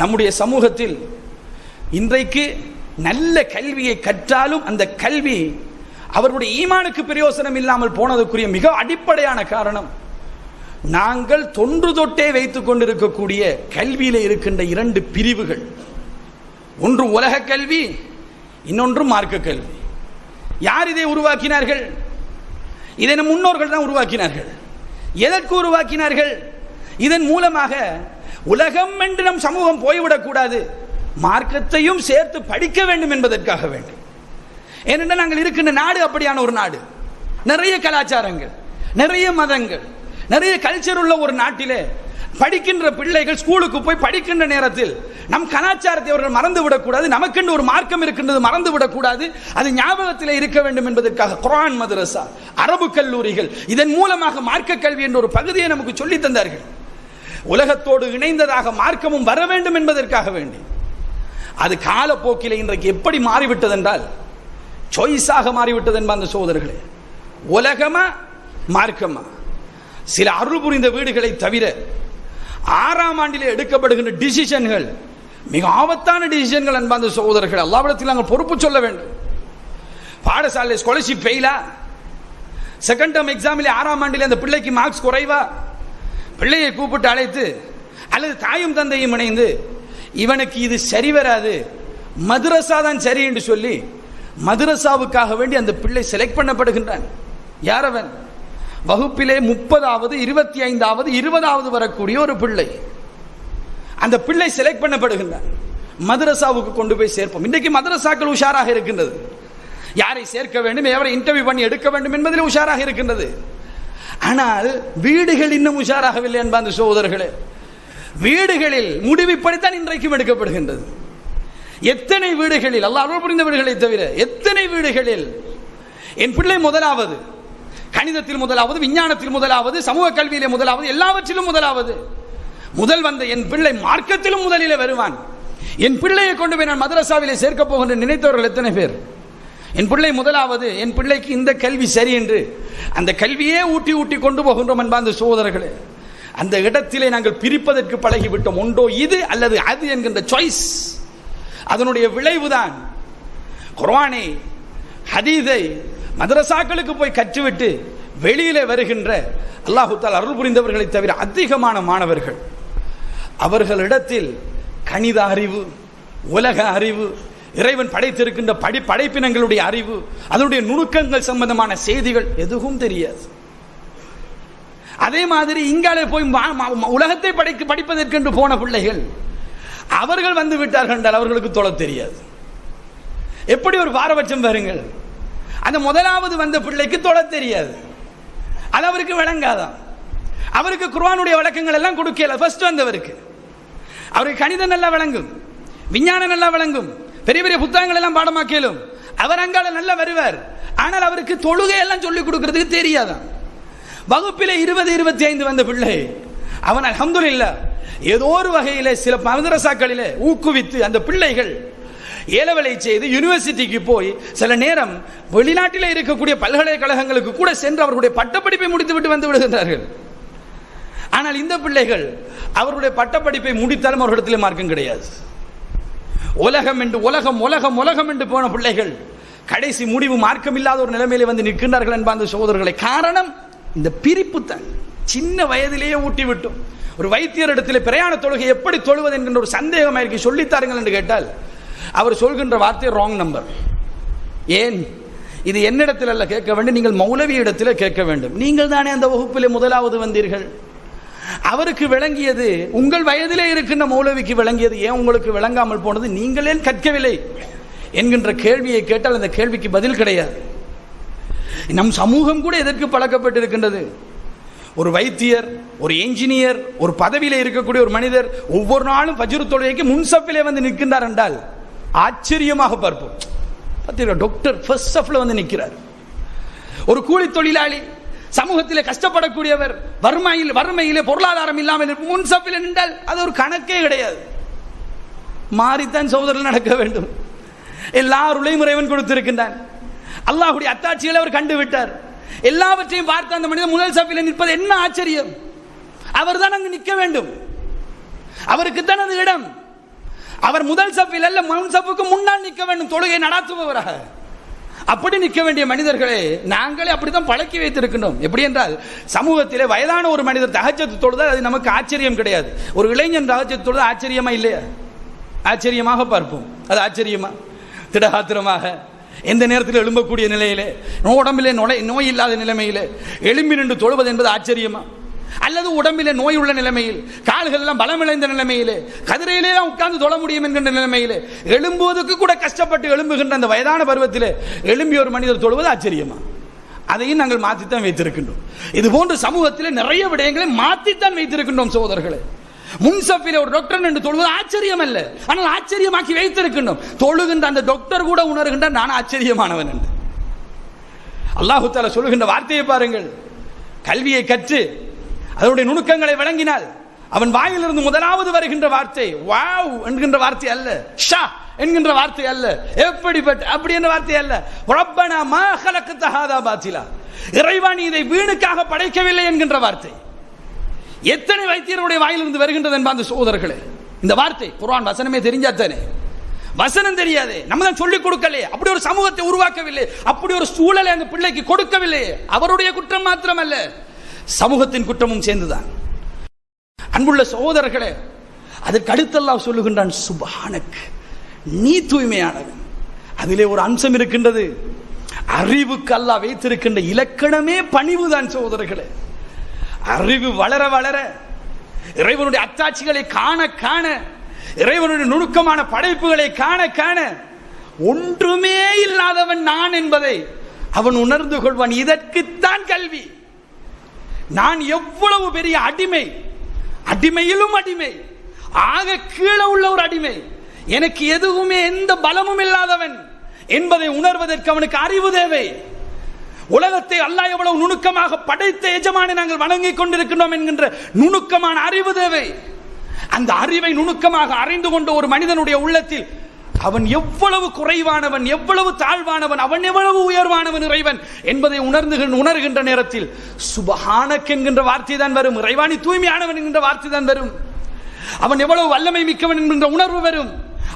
நம்முடைய சமூகத்தில் இன்றைக்கு நல்ல கல்வியை கற்றாலும் அந்த கல்வி அவருடைய ஈமானுக்கு பிரயோசனம் இல்லாமல் போனதுக்குரிய மிக அடிப்படையான காரணம் நாங்கள் தொன்று தொட்டே வைத்துக் கொண்டிருக்கக்கூடிய கல்வியில இருக்கின்ற இரண்டு பிரிவுகள். ஒன்று உலக கல்வி இன்னொன்று மார்க்க கல்வி. யார் இதை உருவாக்கினார்கள்? இதை நம் முன்னோர்கள் தான் உருவாக்கினார்கள். எதற்கு உருவாக்கினார்கள்? இதன் மூலமாக உலகம் என்று நம் சமூகம் போய்விடக்கூடாது மார்க்கத்தையும் சேர்த்து படிக்க வேண்டும் என்பதற்காக வேண்டும். ஏனென்றால் நாங்கள் இருக்கின்ற நாடு அப்படியான ஒரு நாடு. நிறைய கலாச்சாரங்கள் நிறைய மதங்கள் நிறைய கல்ச்சர் உள்ள ஒரு நாட்டிலே படிக்கின்ற பிள்ளைகள் ஸ்கூலுக்கு போய் படிக்கின்ற நேரத்தில் நம் கலாச்சாரத்தை அவர்கள் மறந்து விடக்கூடாது நமக்கென்று ஒரு மார்க்கம் இருக்கின்றது மறந்து விடக்கூடாது அது ஞாபகத்தில் இருக்க வேண்டும் என்பதற்காக குரான் மதரசா அரபு கல்லூரிகள் இதன் மூலமாக மார்க்க கல்வி என்ற ஒரு பகுதியை நமக்கு சொல்லித் தந்தார்கள். உலகத்தோடு இணைந்ததாக மார்க்கமும் வர வேண்டும் என்பதற்காக வேண்டி. அது காலப்போக்கில் இன்றைக்கு எப்படி மாறிவிட்டது என்றால் சாய்ஸாக மாறிவிட்டது என்ப அந்த சோதர்களே. உலகமா மார்க்கமா? சில அருள் புரிந்த வீடுகளை தவிர ஆறாம் ஆண்டில் எடுக்கப்படுகின்ற டிசிஷன்கள் மிக ஆபத்தான டிசிஷன்கள் என்ப அந்த சகோதரர்கள் அல்லாவிடத்தில் நாங்கள் பொறுப்பு சொல்ல வேண்டும். பாடசாலை ஸ்காலர்ஷிப் ஃபெயிலா செகண்ட் டேர்ம் எக்ஸாமில் ஆறாம் ஆண்டில் அந்த பிள்ளைக்கு மார்க்ஸ் குறைவா? பிள்ளையை கூப்பிட்டு அழைத்து அல்லது தாயும் தந்தையும் இணைந்து இவனுக்கு இது சரி வராது. மதுரசா தான் சரி என்று சொல்லி மதுரசாவுக்காக வேண்டி அந்த பிள்ளை செலக்ட் பண்ணப்படுகின்றான். யார் அவன்? வகுப்பிலே முப்பதாவது இருபத்தி ஐந்தாவது இருபதாவது வரக்கூடிய ஒரு பிள்ளை. அந்த பிள்ளை செலக்ட் பண்ணப்படுகின்றான். மதரசாவுக்கு கொண்டு போய் சேர்ப்போம். இன்றைக்கு மதரசாக்கள் உஷாராக இருக்கின்றது. யாரை சேர்க்க வேண்டும் எவரை இன்டர்வியூ பண்ணி எடுக்க வேண்டும் என்பதில் உஷாராக இருக்கின்றது. ஆனால் வீடுகள் இன்னும் உஷாராகவில்லை என்ப அந்த சகோதரர்களே. வீடுகளில் முடிவு இப்படித்தான் இன்றைக்கும் எடுக்கப்படுகின்றது. எத்தனை வீடுகளில் அல்லா அருள் புரிந்த வீடுகளை தவிர எத்தனை வீடுகளில் என் பிள்ளை முதலாவது கணிதத்தில் முதலாவது விஞ்ஞானத்தில் முதலாவது சமூக கல்வியிலே முதலாவது எல்லாவற்றிலும் முதலாவது முதல் வந்த என் பிள்ளை மார்க்கத்திலும் முதலிலே வருவான். என் பிள்ளையை கொண்டு போய் நான் மதரசாவிலே சேர்க்க போகின்ற நினைத்தவர்கள் எத்தனை பேர்? என் பிள்ளை முதலாவது என் பிள்ளைக்கு இந்த கல்வி சரி என்று. அந்த கல்வியே ஊட்டி ஊட்டி கொண்டு போகின்றோம் என்ப அந்த சோதரர்களே. அந்த இடத்திலே நாங்கள் பிரிப்பதற்கு பழகிவிட்டோம். ஒன்றோ இது அல்லது அது என்கின்ற சாய்ஸ் அதனுடைய விளைவுதான் குர்வானை ஹதீதை மதரசாக்களுக்கு போய் கற்றுவிட்டு வெளியிலே வருகின்ற அல்லாஹுத்தால் அருள் புரிந்தவர்களை தவிர அதிகமான மாணவர்கள். அவர்களிடத்தில் கணித அறிவு உலக அறிவு இறைவன் படைத்திருக்கின்ற படி படைப்பினங்களுடைய அறிவு அதனுடைய நுணுக்கங்கள் சம்பந்தமான செய்திகள் எதுவும் தெரியாது. அதே மாதிரி இங்காலே போய் உலகத்தை படைக்க படிப்பதற்கென்று போன பிள்ளைகள் அவர்கள் வந்து விட்டார்கள் என்றால் அவர்களுக்கு தொலை தெரியாது. எப்படி ஒரு பாரபட்சம் பாருங்கள். அந்த முதலாவது வந்த பிள்ளைக்கு தொலை தெரியாது. அது அவருக்கு விளங்காதான் அவருக்கு குர்வானுடைய வழக்கங்கள் எல்லாம் கொடுக்கல. ஃபர்ஸ்ட் வந்தவருக்கு. அவருக்கு கணிதம் நல்லா விளங்கும். விஞ்ஞானம் நல்லா விளங்கும். பெரிய பெரிய புத்தகங்கள் எல்லாம் பாடமாக்கலும் அவர் அங்கால நல்லா வருவார். ஆனால் அவருக்கு தொழுகை எல்லாம் சொல்லிக் கொடுக்கறதுக்கு தெரியாதான். வகுப்பில் இருபது இருபத்தி ஐந்து வந்த பிள்ளை அவன் அல்ஹம்துலில்லாஹ் ஏதோ ஒரு வகையிலே சில மதரசாக்களில் ஊக்குவித்து அந்த பிள்ளைகள் ஏலவலை செய்து யூனிவர்சிட்டிக்கு போய் சில நேரம் வெளிநாட்டில் இருக்கக்கூடிய பல்கலைக்கழகங்களுக்கு கூட சென்று அவர்களுடைய பட்டப்படிப்பை முடித்துவிட்டு வந்து விடுகின்றார்கள். ஆனால் இந்த பிள்ளைகள் அவருடைய பட்டப்படிப்பை முடித்தாலும் அவர்களிடத்தில் மார்க்கம் கிடையாது. உலகம் என்று உலகம் உலகம் உலகம் என்று போன பிள்ளைகள் கடைசி முடிவு மார்க்கம் இல்லாத ஒரு நிலைமையிலே வந்து நிற்கின்றார்கள் என்ப அந்த சகோதரர்களை. காரணம் இந்த பிரிப்பு தான். சின்ன வயதிலேயே ஊட்டி விட்டோம். ஒரு வைத்தியர் இடத்துல பிரயாண தொழுகை எப்படி தொழுவது என்கின்ற ஒரு சந்தேகம் இருக்கு சொல்லித்தாருங்கள் என்று கேட்டால் அவர் சொல்கின்ற வார்த்தை ராங் நம்பர் ஏன்? இது என்னிடத்தில் அல்ல கேட்க வேண்டும் நீங்கள் மௌலவி இடத்தில் கேட்க வேண்டும். நீங்கள் தானே அந்த வகுப்பிலே முதலாவது வந்தீர்கள். அவருக்கு விளங்கியது உங்கள் வயதிலே இருக்கின்ற மௌலவிக்கு விளங்கியது ஏன் உங்களுக்கு விளங்காமல் போனது? நீங்களே கற்கவில்லை? என்கின்ற கேள்வியை கேட்டால் அந்த கேள்விக்கு பதில் கிடையாது. நம் சமூகம் கூட எதற்கு பழக்கப்பட்டிருக்கின்றது? ஒரு வைத்தியர் ஒரு என்ஜினியர் ஒரு பதவியில் இருக்கக்கூடிய ஒரு மனிதர் ஒவ்வொரு நாளும் பஜ்ரு தொழுகைக்கு முன்சப்பிலே வந்து நிற்கின்றார் என்றால் ஆச்சரியமாக பார்ப்போம். பார்த்தீங்களா டாக்டர் ஃபர்ஸ்ட் வந்து நிற்கிறார். ஒரு கூலி தொழிலாளி சமூகத்திலே கஷ்டப்படக்கூடியவர் வறுமையில் வறுமையிலே பொருளாதாரம் இல்லாமல் இருப்ப- முன் சப்பில் நின்றால் அது ஒரு கணக்கே கிடையாது. மாறித்தான் சகோதரர்கள் நடக்க வேண்டும். எல்லா அருளையும் இறைவன் கொடுத்திருக்கின்றான். அல்லாஹுடைய அத்தாட்சிகளை அவர் கண்டுவிட்டார். எல்லாவற்றையும் பார்த்து அந்த மனிதன் முதல் சபையில் நிற்பது என்ன ஆச்சரியம்? அவர் தான் அங்கு நிற்க வேண்டும். அவருக்கு தான் அது இடம். அவர் முதல் சப்பில் அல்ல முன் சப்புக்கு முன்னால் நிற்க வேண்டும். தொழுகை நடாத்துபவராக. அப்படி நிற்க வேண்டிய மனிதர்களே நாங்களே அப்படித்தான் பழக்கி வைத்திருக்கணும் எப்படி என்றால் சமூகத்திலே வயதான ஒரு மனிதர் தகச்சத்து தொழுதால் அது நமக்கு ஆச்சரியம் கிடையாது. ஒரு இளைஞன் தகச்சத்து தொழுது ஆச்சரியமா இல்லையா? ஆச்சரியமாக பார்ப்போம். அது ஆச்சரியமா? திடகாத்திரமாக. எந்த நேரத்தில் எழும்பக்கூடிய நிலையிலே உடம்பிலே நோய் நோய் இல்லாத நிலைமையிலே எழும்பி நின்று தொழுவது என்பது ஆச்சரியமா? அல்லது உடம்பிலே நோய் உள்ள நிலைமையில் கால்கள் எல்லாம் பலமிழைந்த நிலைமையிலே கதிரையிலே தான் உட்கார்ந்து தொழ முடியும் என்கின்ற நிலைமையிலே எழும்புவதற்கு கூட கஷ்டப்பட்டு எழும்புகின்ற அந்த வயதான பருவத்திலே எழும்பி ஒரு மனிதர் தொழுவது ஆச்சரியமா? அதையும் நாங்கள் மாற்றித்தான் வைத்திருக்கின்றோம். இது போன்ற சமூகத்திலே நிறைய விடயங்களை மாற்றித்தான் வைத்திருக்கின்றோம் சகோதரர்களே. முன்சஃபில ஒரு டாக்டர் என்று தொழுவது ஆச்சரியம் அல்ல ஆனால் ஆச்சரியமாக்கி வைத்திருக்கின்றோம். தொழுகின்ற அந்த டாக்டர் கூட உணர்கின்ற நான் ஆச்சரியமானவன் என்று. அல்லாஹு தால சொல்லுகின்ற வார்த்தையை பாருங்கள். கல்வியை கற்று அதனுடைய நுணுக்கங்களை வழங்கினால் அவன் வாயிலிருந்து முதலாவது வருகின்ற வார்த்தை வாவ் என்கின்ற வார்த்தை அல்ல ஷா என்கின்ற வார்த்தை அல்ல எப்படிப்பட்ட அப்படி என்ற வார்த்தை அல்ல. ரப்பனா மா தகாதா பாத்திலா. இறைவா நீ இதை வீணுக்காக படைக்கவில்லை என்கின்ற வார்த்தை. எத்தனை வைத்தியருடைய வாயிலிருந்து வருகின்றது என்பா அந்த சோதர்களே. இந்த வார்த்தை குரான் வசனமே தெரிஞ்சாத்தானே வசனம் தெரியாதே. நம்ம தான் சொல்லிக் கொடுக்கலையே. அப்படி ஒரு சமூகத்தை உருவாக்கவில்லை. அப்படி ஒரு சூழலை அந்த பிள்ளைக்கு கொடுக்கவில்லை அவருடைய குற்றம் மாத்திரமல்ல. சமூகத்தின் குற்றமும் சேர்ந்துதான். அன்புள்ள சகோதரர்களே அதற்கு அடுத்தெல்லாம் சொல்லுகின்றான் சுபானக் நீ தூய்மையானவன். அதிலே ஒரு அம்சம் இருக்கின்றது. அறிவுக்கு அல்லாஹ் வைத்திருக்கின்ற இலக்கணமே பணிவுதான் சகோதரர்களே. அறிவு வளர வளர இறைவனுடைய அத்தாட்சிகளை காண காண இறைவனுடைய நுணுக்கமான படைப்புகளை காண காண ஒன்றுமே இல்லாதவன் நான் என்பதை அவன் உணர்ந்து கொள்வான். இதற்குத்தான் கல்வி. நான் எவ்வளவு பெரிய அடிமை? அடிமையிலும் அடிமை. ஆக கீழே உள்ள ஒரு அடிமை. எனக்கு எதுவுமே எந்த பலமும் இல்லாதவன் என்பதை உணர்வதற்கு அவனுக்கு அறிவு தேவை. உலகத்தை அல்லாஹ் எவ்வளவு நுணுக்கமாக படைத்த எஜமானை நாங்கள் வணங்கிக் கொண்டிருக்கின்றோம் என்கின்ற நுணுக்கமான அறிவு தேவை. அந்த அறிவை நுணுக்கமாக அறிந்து கொண்ட ஒரு மனிதனுடைய உள்ளத்தில் அவன் எவ்வளவு குறைவானவன் எவ்வளவு தாழ்வானவன் அவன் எவ்வளவு உயர்வானவன் இறைவன் என்பதை உணர்ந்து உணர்கின்ற நேரத்தில் சுபஹானக் என்கின்ற வார்த்தை தான் வரும். இறைவாணி தூய்மையானவன் என்கின்ற வார்த்தை தான் வரும். அவன் எவ்வளவு வல்லமை மிக்கவன் என்கின்ற உணர்வு வரும்.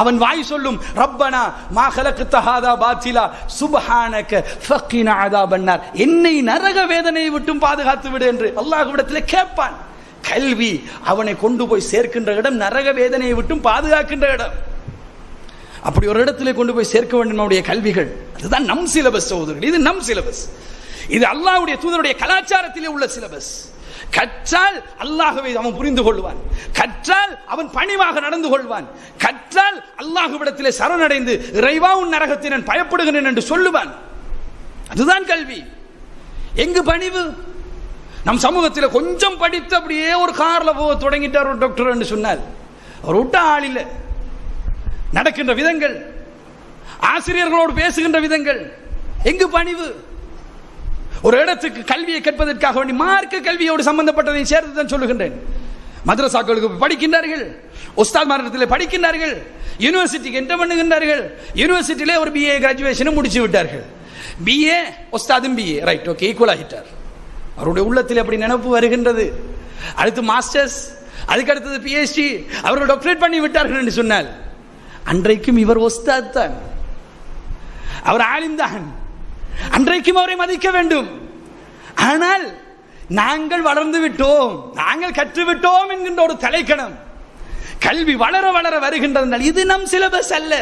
அவன் வாய் சொல்லும் ரப்பனா மா கலக்கு பாத்திலா சுபஹானக ஃபக்கினா அதாபன்னார். என்னை நரக வேதனையை விட்டும் பாதுகாத்து விடு என்று அல்லாஹ்விடத்தில் கேட்பான். கல்வி அவனை கொண்டு போய் சேர்க்கின்ற இடம் நரக வேதனையை விட்டும் பாதுகாக்கின்ற இடம். அப்படி ஒரு இடத்துல கொண்டு போய் சேர்க்க வேண்டும் நம்முடைய கல்விகள். அதுதான் நம் சிலபஸ் சகோதரர்கள். இது நம் சிலபஸ் இது அல்லாஹ்வுடைய தூதருடைய கலாச்சாரத்திலே உள்ள சிலபஸ் கற்றால் அல்லாஹுவை அவன் புரிந்து கொள்வான். கற்றால் அவன் பணிவாக நடந்து கொள்வான். கற்றால் அல்லாஹுவிடத்திலே சரணடைந்து இறைவா உன் நரகத்தை நான் பயப்படுகிறேன் என்று சொல்லுவான். அதுதான் கல்வி. எங்கு பணிவு? நம் சமூகத்தில் கொஞ்சம் படித்து அப்படியே ஒரு காரில் போக தொடங்கிட்டார் ஒரு டாக்டர் என்று சொன்னார் அவர் விட்ட ஆள் இல்லை. நடக்கின்ற விதங்கள் ஆசிரியர்களோடு பேசுகின்ற விதங்கள் எங்கு பணிவு? ஒரு இடத்துக்கு கல்வியை கற்பதற்காக வேண்டி மார்க்க கல்வியோடு சம்பந்தப்பட்டதை சேர்த்து தான் சொல்லுகின்றேன். மதரசாக்களுக்கு படிக்கின்றார்கள் உஸ்தாத் மாநிலத்தில் படிக்கின்றார்கள் யூனிவர்சிட்டிக்கு என்ன பண்ணுகின்றார்கள் யூனிவர்சிட்டியிலே ஒரு பிஏ கிராஜுவேஷனும் முடிச்சு விட்டார்கள். பிஏ உஸ்தாதும் பிஏ ரைட் ஓகே ஈக்குவல் ஆகிட்டார். அவருடைய உள்ளத்தில் அப்படி நினப்பு வருகின்றது? அடுத்து மாஸ்டர்ஸ் அதுக்கடுத்தது பிஹெச்டி அவர்கள் டாக்டரேட் பண்ணி விட்டார்கள் என்று சொன்னால் அன்றைக்கும் இவர் ஒஸ்தாத் தான். அவர் ஆலிம்தான் அன்றைக்கும் அவரை மதிக்க வேண்டும். ஆனால் நாங்கள் வளர்ந்து விட்டோம். நாங்கள் கற்றுவிட்டோம் என்கின்ற ஒரு தலைக்கணம். கல்வி வளர வளர வருகின்றது இது நம் சிலபஸ் அல்ல.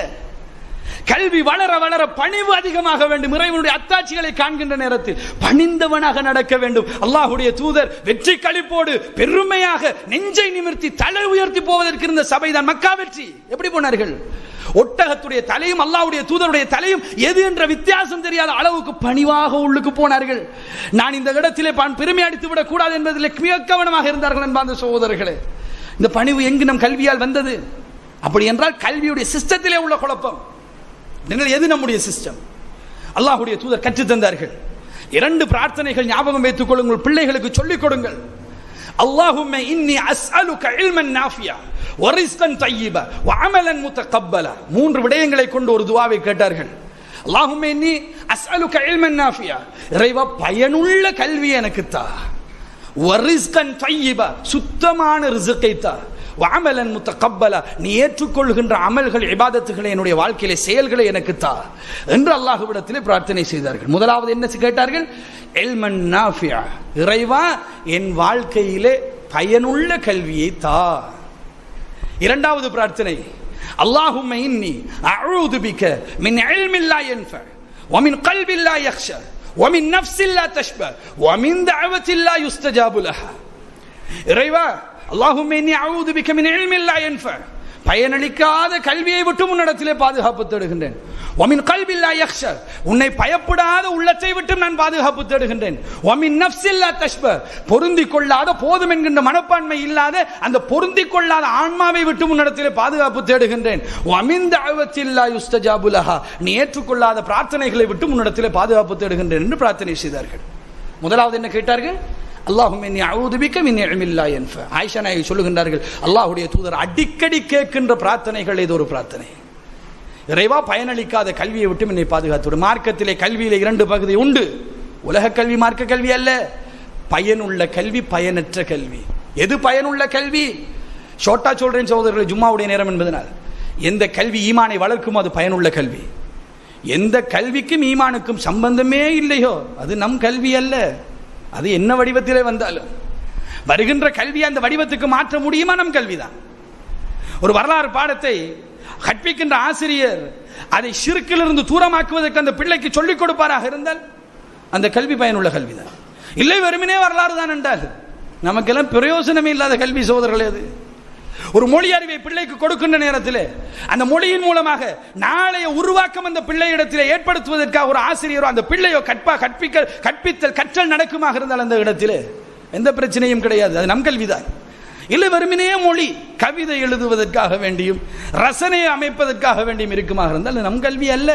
கல்வி வளர வளர பணிவு அதிகமாக வேண்டும். இறைவனுடைய அத்தாட்சிகளை காண்கின்ற நேரத்தில் பணிந்தவனாக நடக்க வேண்டும். அல்லாஹுடைய தூதர் வெற்றி களிப்போடு பெருமையாக நெஞ்சை நிமிர்த்தி தலை உயர்த்தி போவதற்கு இருந்த சபைதான் மக்கா வெற்றி. எப்படி போனார்கள்? ஒட்டகத்துடைய தலையும் அல்லாவுடைய தூதருடைய தலையும் எது என்ற வித்தியாசம் தெரியாத அளவுக்கு பணிவாக உள்ளுக்கு போனார்கள். நான் இந்த இடத்திலே பெருமை அடித்து விடக் கூடாது என்பதில் மிக கவனமாக இருந்தார்கள் என்பார்ந்த சகோதரர்களே. இந்த பணிவு எங்கு நம் கல்வியால் வந்தது? அப்படி என்றால் கல்வியுடைய சிஸ்டத்திலே உள்ள குழப்பம். எது நம்முடைய சிஸ்டம் அல்லாஹுடைய தூதர் கற்றுத் தந்தார்கள். இரண்டு பிரார்த்தனைகள் ஞாபகம் வைத்துக் கொள்ளுங்கள். பிள்ளைகளுக்கு சொல்லிக் கொடுங்கள். அல்லாஹுமே இன்னி அஸ்அலுக இல்மன் நாஃபியா வரிஸ்கன் வாமலன் வஅமலன் முத்தகப்பல. மூன்று விடயங்களை கொண்டு ஒரு துவாவை கேட்டார்கள். அல்லாஹுமே இன்னி அஸ்அலுக இல்மன் நாஃபியா இறைவா பயனுள்ள கல்வி எனக்கு தா. வரிஸ்கன் தய்யிப சுத்தமான ரிசுக்கை தா. வஅமலன் முத்தகப்பல நீ ஏற்றுக்கொள்கின்ற அமல்கள் இபாதத்துகளை என்னுடைய வாழ்க்கையிலே செயல்களை எனக்கு தா என்று அல்லாஹ்விடத்திலே பிரார்த்தனை செய்தார்கள் முதலாவது என்ன கேட்டார்கள் எல்மன் நாஃபியா இறைவா என் வாழ்க்கையிலே பயனுள்ள கல்வியை தா இரண்டாவது பிரார்த்தனை اللهم إني أعوذ بك من علم لا ينفع ومن قلب لا يخشى ومن نفس لا تشبع ومن دعوة لا يستجاب لها இறைவா அல்லாஹும் பயனளிக்காத கல்வியை விட்டு உன்னிடத்திலே பாதுகாப்பு தேடுகின்றேன். ஒமின் கல்வில்லா யக்ஷர் உன்னை பயப்படாத உள்ளத்தை விட்டும் நான் பாதுகாப்பு தேடுகின்றேன். ஒமின் நப்சில்லா தஷ்ப. பொருந்திக் கொள்ளாத போதும் என்கின்ற மனப்பான்மை இல்லாத அந்த பொருந்திக் கொள்ளாத ஆன்மாவை விட்டு முன்னிடத்திலே பாதுகாப்பு தேடுகின்றேன். ஒமின் தாவத்தில்லா யுஸ்தஜாபுலஹா நீ ஏற்றுக்கொள்ளாத பிரார்த்தனைகளை விட்டு முன்னிடத்திலே பாதுகாப்பு தேடுகின்றேன் என்று பிரார்த்தனை செய்தார்கள். முதலாவது என்ன கேட்டார்கள்? அல்லாஹும் என்னை அவுதுபிக்க மின் இல்மில்லா என்ப ஆயிஷா நாயகி சொல்லுகின்றார்கள் அல்லாஹுடைய தூதர் அடிக்கடி கேட்கின்ற பிரார்த்தனைகள் இது ஒரு பிரார்த்தனை. இறைவா பயனளிக்காத கல்வியை விட்டு என்னை பாதுகாத்து மார்க்கத்திலே கல்வியிலே இரண்டு பகுதி உண்டு. உலக கல்வி மார்க்க கல்வி அல்ல. பயனுள்ள கல்வி பயனற்ற கல்வி. எது பயனுள்ள கல்வி? ஷோட்டா சொல்றேன் சகோதரர்கள் ஜும்மாவுடைய நேரம் என்பதனால். எந்த கல்வி ஈமானை வளர்க்குமோ அது பயனுள்ள கல்வி. எந்த கல்விக்கும் ஈமானுக்கும் சம்பந்தமே இல்லையோ அது நம் கல்வி அல்ல. அது என்ன வடிவத்திலே வந்தாலும் வருகின்ற கல்வியை அந்த வடிவத்துக்கு மாற்ற முடியுமா? நம் கல்விதான். ஒரு வரலாறு பாடத்தை கற்பிக்கின்ற ஆசிரியர் அதை சிறுக்கிலிருந்து தூரமாக்குவதற்கு அந்த பிள்ளைக்கு சொல்லிக் கொடுப்பாராக இருந்தால் அந்த கல்வி பயனுள்ள கல்விதான். இல்லை வெறுமனே வரலாறு தான் என்றால் நமக்கெல்லாம் பிரயோசனமே இல்லாத கல்வி சோதர்கள் அது ஒரு மொழி அறிவை பிள்ளைக்கு கொடுக்கின்ற நேரத்தில் அந்த மொழியின் மூலமாக நாளைய உருவாக்கம் அந்த பிள்ளையிடத்தில் ஏற்படுத்துவதற்காக ஒரு ஆசிரியரோ அந்த பிள்ளையோ கற்பா கற்பிக்க கற்பித்தல் கற்றல் நடக்குமாக இருந்தால் அந்த இடத்தில் எந்த பிரச்சனையும் கிடையாது. அது நம் கல்விதான். இல்லை வெறுமனே மொழி கவிதை எழுதுவதற்காக வேண்டியும் ரசனையை அமைப்பதற்காக வேண்டியும் இருக்குமாக இருந்தால் நம் கல்வி அல்ல.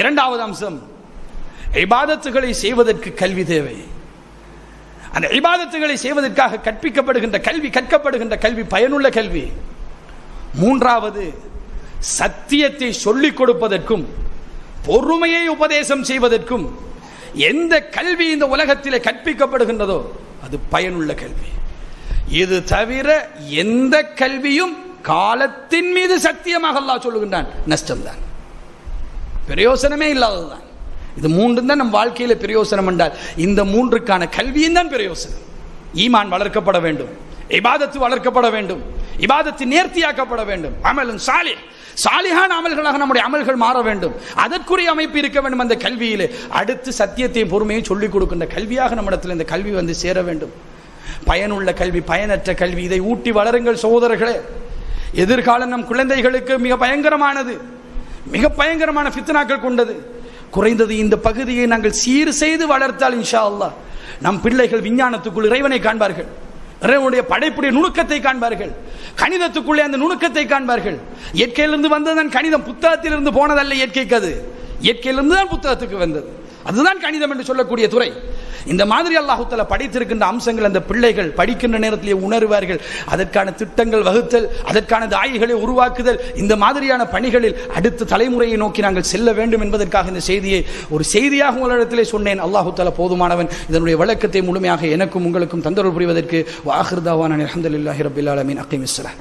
இரண்டாவது அம்சம் இபாதத்துகளை செய்வதற்கு கல்வி தேவை. அந்த இபாதத்துகளை செய்வதற்காக கற்பிக்கப்படுகின்ற கல்வி கற்கப்படுகின்ற கல்வி பயனுள்ள கல்வி. மூன்றாவது சத்தியத்தை சொல்லிக் கொடுப்பதற்கும் பொறுமையை உபதேசம் செய்வதற்கும் எந்த கல்வி இந்த உலகத்தில் கற்பிக்கப்படுகின்றதோ அது பயனுள்ள கல்வி. இது தவிர எந்த கல்வியும் காலத்தின் மீது சத்தியமாக அல்லா சொல்லுகின்றான். நஷ்டம்தான். பிரயோசனமே இல்லாததுதான். இது மூன்று தான் நம் வாழ்க்கையில் பிரயோசனம் என்றால் இந்த மூன்றுக்கான கல்வியும் தான் பிரயோசனம். ஈமான் வளர்க்கப்பட வேண்டும் இபாதத்து வளர்க்கப்பட வேண்டும் இபாதத்து நேர்த்தியாக்கப்பட வேண்டும் அமலும் சாலி சாலிகான அமல்களாக நம்முடைய அமல்கள் மாற வேண்டும். அதற்குரிய அமைப்பு இருக்க வேண்டும் அந்த கல்வியிலே. அடுத்து சத்தியத்தையும் பொறுமையும் சொல்லிக் கொடுக்கின்ற கல்வியாக நம்மிடத்தில் இந்த கல்வி வந்து சேர வேண்டும். பயனுள்ள கல்வி பயனற்ற கல்வி இதை ஊட்டி வளருங்கள் சகோதரர்களே. எதிர்காலம் நம் குழந்தைகளுக்கு மிக பயங்கரமானது. மிக பயங்கரமான ஃபித்னாக்கள் கொண்டது. குறைந்தது இந்த பகுதியை நாங்கள் சீர் செய்து வளர்த்தால் இன்ஷா அல்லா நம் பிள்ளைகள் விஞ்ஞானத்துக்குள் இறைவனை காண்பார்கள். இறைவனுடைய படைப்புடைய நுணுக்கத்தை காண்பார்கள். கணிதத்துக்குள்ளே அந்த நுணுக்கத்தை காண்பார்கள். இயற்கையிலிருந்து வந்ததுதான் கணிதம். புத்தகத்திலிருந்து போனதல்ல இயற்கைக்கு அது. இயற்கையிலிருந்து தான் புத்தகத்துக்கு வந்தது. அதுதான் கணிதம் என்று சொல்லக்கூடிய துறை. இந்த மாதிரி அல்லாஹுத்தல படைத்திருக்கின்ற அம்சங்கள் அந்த பிள்ளைகள் படிக்கின்ற நேரத்திலே உணர்வார்கள். அதற்கான திட்டங்கள் வகுத்தல் அதற்கான தாய்களை உருவாக்குதல் இந்த மாதிரியான பணிகளில் அடுத்த தலைமுறையை நோக்கி நாங்கள் செல்ல வேண்டும் என்பதற்காக இந்த செய்தியை ஒரு செய்தியாக உங்களிடத்திலே சொன்னேன். அல்லாஹுத்தல போதுமானவன். இதனுடைய விளக்கத்தை முழுமையாக எனக்கும் உங்களுக்கும் தந்தரவு புரிவதற்கு வாஹிர்தாவான அஹமதுல்லாஹி ரபில் அலமின் அக்கிமிஸ்லாம்